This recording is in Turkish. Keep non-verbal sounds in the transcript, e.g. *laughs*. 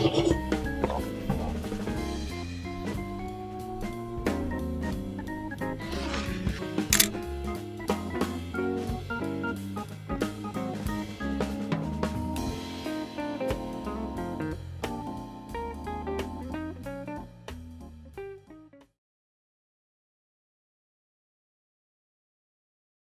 you *laughs*